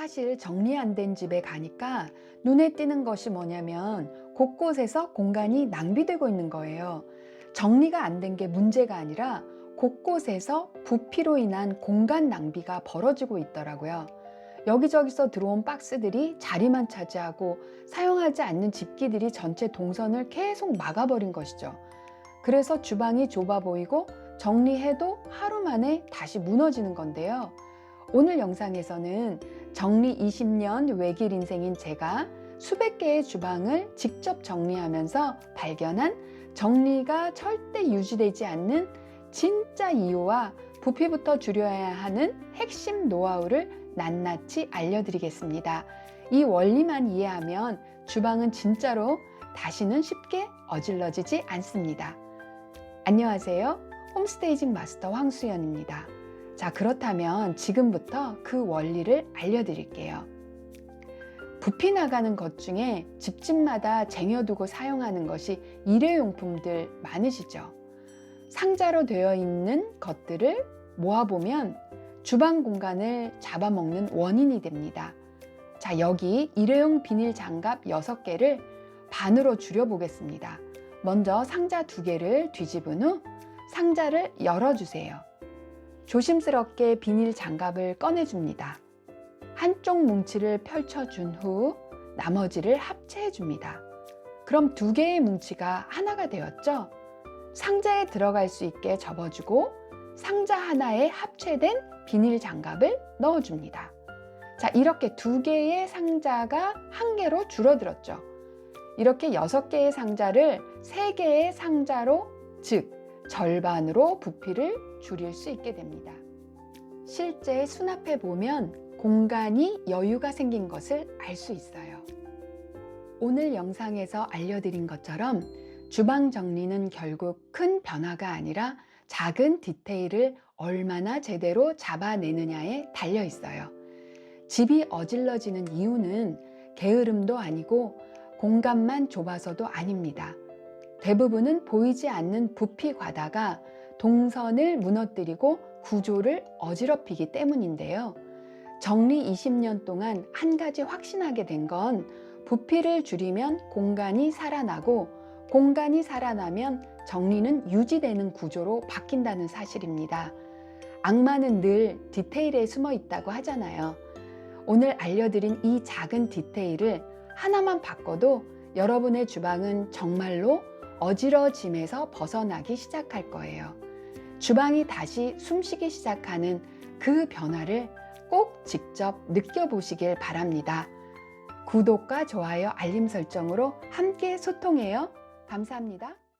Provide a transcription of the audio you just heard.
사실 정리 안 된 집에 가니까 눈에 띄는 것이 뭐냐면 곳곳에서 공간이 낭비되고 있는 거예요. 정리가 안 된 게 문제가 아니라 곳곳에서 부피로 인한 공간 낭비가 벌어지고 있더라고요. 여기저기서 들어온 박스들이 자리만 차지하고 사용하지 않는 집기들이 전체 동선을 계속 막아버린 것이죠. 그래서 주방이 좁아 보이고 정리해도 하루 만에 다시 무너지는 건데요. 오늘 영상에서는 정리 20년 외길 인생인 제가 수백 개의 주방을 직접 정리하면서 발견한 정리가 절대 유지되지 않는 진짜 이유와 부피부터 줄여야 하는 핵심 노하우를 낱낱이 알려드리겠습니다. 이 원리만 이해하면 주방은 진짜로 다시는 쉽게 어질러지지 않습니다. 안녕하세요. 홈스테이징 마스터 황수연입니다. 자, 그렇다면 지금부터 그 원리를 알려드릴게요. 부피 나가는 것 중에 집집마다 쟁여두고 사용하는 것이 일회용품들 많으시죠? 상자로 되어 있는 것들을 모아보면 주방 공간을 잡아먹는 원인이 됩니다. 자, 여기 일회용 비닐 장갑 6개를 반으로 줄여보겠습니다. 먼저 상자 두 개를 뒤집은 후 상자를 열어주세요. 조심스럽게 비닐 장갑을 꺼내줍니다. 한쪽 뭉치를 펼쳐준 후 나머지를 합체해줍니다. 그럼 두 개의 뭉치가 하나가 되었죠? 상자에 들어갈 수 있게 접어주고 상자 하나에 합체된 비닐 장갑을 넣어줍니다. 자, 이렇게 두 개의 상자가 한 개로 줄어들었죠. 이렇게 여섯 개의 상자를 세 개의 상자로, 즉, 절반으로 부피를 줄일 수 있게 됩니다. 실제 수납해 보면 공간이 여유가 생긴 것을 알 수 있어요. 오늘 영상에서 알려드린 것처럼 주방 정리는 결국 큰 변화가 아니라 작은 디테일을 얼마나 제대로 잡아내느냐에 달려 있어요. 집이 어질러지는 이유는 게으름도 아니고 공간만 좁아서도 아닙니다. 대부분은 보이지 않는 부피 과다가 동선을 무너뜨리고 구조를 어지럽히기 때문인데요. 정리 20년 동안 한 가지 확신하게 된 건 부피를 줄이면 공간이 살아나고 공간이 살아나면 정리는 유지되는 구조로 바뀐다는 사실입니다. 악마는 늘 디테일에 숨어 있다고 하잖아요. 오늘 알려드린 이 작은 디테일을 하나만 바꿔도 여러분의 주방은 정말로 어지러짐에서 벗어나기 시작할 거예요. 주방이 다시 숨쉬기 시작하는 그 변화를 꼭 직접 느껴보시길 바랍니다. 구독과 좋아요, 알림 설정으로 함께 소통해요. 감사합니다.